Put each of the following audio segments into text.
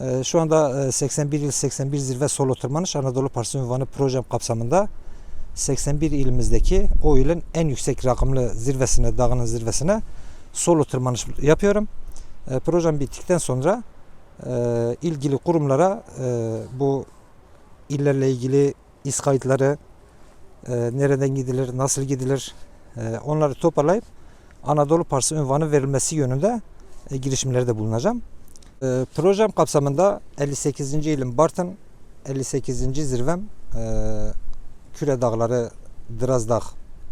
Ee, Şu anda e, 81 il 81 zirve solo tırmanış Anadolu Partisi ünvanı projem kapsamında 81 ilimizdeki o ilin en yüksek rakımlı zirvesine, dağının zirvesine solo tırmanış yapıyorum. E, Projem bittikten sonra e, ilgili kurumlara e, bu illerle ilgili iz kayıtları, e, nereden gidilir, nasıl gidilir e, onları toparlayıp Anadolu Partisi ünvanı verilmesi yönünde e, girişimlerde bulunacağım. E, projem kapsamında 58. ilim Bartın, 58. zirvem e, Küre Dağları Drazdağ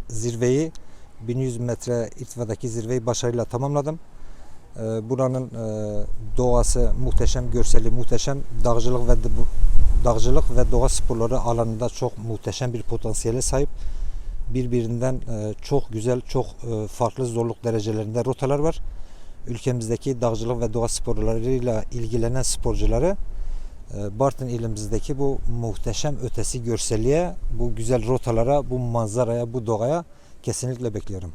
zirveyi 1100 metre irtifadaki zirveyi başarıyla tamamladım. E, buranın e, doğası muhteşem, görseli muhteşem, dağcılık ve dağcılık ve doğa sporları alanında çok muhteşem bir potansiyele sahip. Birbirinden e, çok güzel, çok e, farklı zorluk derecelerinde rotalar var. Ülkemizdeki dağcılık ve doğa sporlarıyla ilgilenen sporcuları e, Bartın ilimizdeki bu muhteşem ötesi görselliğe, bu güzel rotalara, bu manzaraya, bu doğaya kesinlikle bekliyorum.